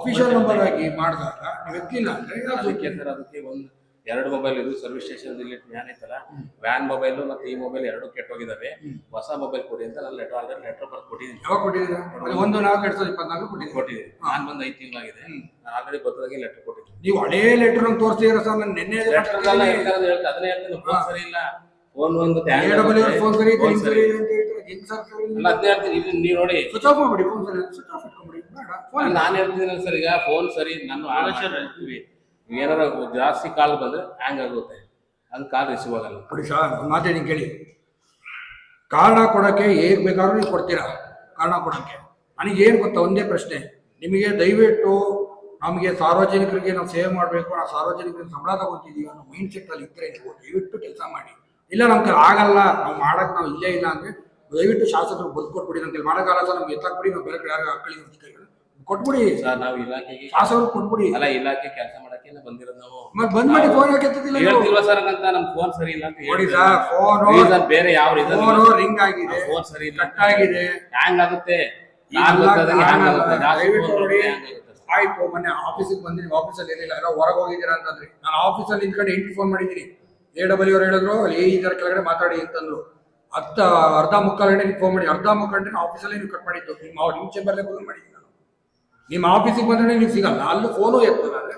Official number ಆಗಿ ಮಾಡಿದಾಗ ನೀವು ಅಂದ್ರೆ ಅದಕ್ಕೆ ಸರ್ ಅದಕ್ಕೆ ಒಂದು ಎರಡು ಮೊಬೈಲ್ ಇದು ಸರ್ವಿಸ್ ಸ್ಟೇಷನ್ ಇಲ್ಲಿ ವ್ಯಾನ್ ಐತಲ್ಲ ವ್ಯಾನ್ ಮೊಬೈಲ್ ಮತ್ತೆ ಈ ಮೊಬೈಲ್ ಎರಡು ಕೆಟ್ಟೋಗಿದಾವೆ ಹೊಸ ಮೊಬೈಲ್ ಕೊಡಿ ಅಂತ ನಾನು ಲೆಟರ್ ಆಲ್ರೆಡಿ ಲೆಟರ್ ಬರ್ದು ಕೊಟ್ಟಿದ್ದೀನಿ ಯಾವಾಗ ಕೊಟ್ಟಿದ್ದೀರಾ? ಒಂದು ನಾಲ್ಕು ಎರಡ್ ಸಾವಿರದ ಇಪ್ಪತ್ನಾಲ್ಕು ಕೊಟ್ಟಿದ್ದೀನಿ ಕೊಟ್ಟಿದ್ದೀನಿ ನಾನು ಬಂದು ಐದು ತಿಂಗಳಾಗಿದೆ. ನಾನು ಆಲ್ರೆಡಿ ಬರ್ತದಾಗೆ ಲೆಟರ್ ಕೊಟ್ಟಿದ್ದೀನಿ. ನೀವು ಹಳೇ ಲೆಟರ್ ಅಂತ ತೋರಿಸ್ತೀರ ಸರ್ ನಾನು ನಿನ್ನೆ ಲೆಟರ್ ಅದನ್ನೇ ಹೇಳ್ತೀನಿ ಫೋನ್ ಸರಿ ಇಲ್ಲ. ಫೋನ್ ಒಂದು ಫೋನ್ ಸರಿ ಸರಿ ಫೋನ್ ಸರಿ ಹೆಂಗ್ ಅಲ್ಲ ಹೇಳ್ತೀನಿ ನೀವು ನೋಡಿ. ಸ್ವಿಚ್ ಆಫ್ ಮಾಡ್ಬಿಡಿ ಫೋನ್ ಸರಿ ಸ್ವಿಚ್ ಆಫ್ ಇಟ್ಕೊಂಬಿಡಿ ಬೇಡ ಫೋನ್ ನಾನು ಹೇಳ್ತಿದ್ದೀನಿ ಸರ್ ಈಗ ಫೋನ್ ಸರಿ ನಾನು ಹೇಳ್ತೀವಿ. ಏನಾರ ಜಾಸ್ತಿ ಕಾಲ್ ಬಂದ್ರೆ ಹ್ಯಾಂಗ್ ಆಗುತ್ತೆ. ಅದು ಕಾಲ್ ರಿಸೀವ್ ಆಗಲ್ಲ. ನೋಡಿ ಸರ್ ಒಂದು ಮಾತು ಹೇಳಿ ಕೇಳಿ. ಕಾರಣ ಕೊಡೋಕ್ಕೆ ಹೇಗೆ ಬೇಕಾದ್ರೂ ನೀವು ಕೊಡ್ತೀರಾ? ಕಾರಣ ಕೊಡೋಕ್ಕೆ. ನನಗೇನು ಗೊತ್ತಾ ಒಂದೇ ಪ್ರಶ್ನೆ. ನಿಮಗೆ ದಯವಿಟ್ಟು ನಮಗೆ ಸಾರ್ವಜನಿಕರಿಗೆ ನಾವು ಸೇವೆ ಮಾಡಬೇಕು ನಾವು ಸಾರ್ವಜನಿಕರಿಗೆ ಸಂಬಳ ತಗೊತಿದ್ದೀವಿ ಅನ್ನೋ ಮೈಂಡ್ ಸೆಟ್ಟಲ್ಲಿ ಇದ್ದರೆ ನೀವು ದಯವಿಟ್ಟು ಕೆಲಸ ಮಾಡಿ. ಇಲ್ಲ ನಮ್ಗೆ ಆಗಲ್ಲ ನಾವು ಮಾಡಕ್ಕೆ ನಾವು ಇಲ್ಲೇ ಇಲ್ಲ ಅಂದರೆ ದಯವಿಟ್ಟು ಶಾಸಕರು ಬದುಕು ಕೊಟ್ಬಿಡಿ ನಮ್ಗೆ ಮಾಡೋಕ್ಕಾಗಲ್ಲ ಸರ್ ನಮ್ಗೆ ಎತ್ತಾಕ್ಬಿಡಿ ನಾವು ಬೇರೆ ಕಡೆ ಯಾರು ಅಧಿಕಾರಿಗಳು ಕೊಟ್ಬಿಡಿ. ಸರ್ ನಾವು ಇಲಾಖೆಗೆ ಶಾಸಕರು ಕೊಟ್ಬಿಡಿ. ಅಲ್ಲ ಇಲಾಖೆ ಕೆಲಸ ಮಾಡಕ್ಕೆ ಬಂದಿರೋದು ನಾವು. ಮತ್ತೆ ಬಂದ್ ಮಾಡಿ ಫೋನ್ ನೀವು? ಹೇಳ್ತಿಲ್ವಾ ಸರ್ ಅಂತ ನಮ್ ಫೋನ್ ಸರಿ ಇಲ್ಲ ಅಂತ ನೋಡಿ ಸರ್ ಫೋನ್ ಬೇರೆ ಯಾವ ರೀತಿ ಫೋನ್ ರಿಂಗ್ ಆಗಿದೆ. ಫೋನ್ ಸರಿ ಇಲ್ಲ ಕಟ್ ಆಗಿದೆ. ಹ್ಯಾಂಗ್ ಆಗುತ್ತೆ. ಆಯ್ತು ಮೊನ್ನೆ ಆಫೀಸಿಗೆ ಬಂದಿನಿ. ಆಫೀಸಲ್ಲಿ ಏನಿಲ್ಲ ಎಲ್ಲ ಹೊರಗೆ ಹೋಗಿದ್ದೀರಾ ಅಂತಂದ್ರಿ. ನಾನು ಆಫೀಸಲ್ಲಿ ನಿಂತ್ಕೊಂಡು ಎಂಟು ಫೋನ್ ಮಾಡಿದ್ದೀನಿ. ಎ ಡಬ್ಲ್ಯೂ ಅವ್ರು ಹೇಳಿದ್ರು ಏ ಈ ಇದರ ಕೆಳಗಡೆ ಮಾತಾಡಿ ಅಂತಂದ್ರು. ಹತ್ತ ಅರ್ಧ ಮುಕ್ಕಾಲು ಗಂಟೆ ಫೋನ್ ಮಾಡಿ, ಅರ್ಧ ಮುಕ್ಕಾಲು ಆಫೀಸಲ್ಲಿ ನೀವು ಕಟ್ ಮಾಡಿದ್ದು. ನಿಮ್ಮ ನಿಮ್ಮ ಚೇಂಬರ್ಲೇ ಫೋನ್ ಮಾಡಿದ್ದೀನಿ ನಾನು. ನಿಮ್ಮ ಆಫೀಸಿಗೆ ಬಂದ್ರೆ ನೀವು ಸಿಗಲ್ಲ. ಅಲ್ಲೂ ಫೋನು ಎತ್ತಲ್ಲ.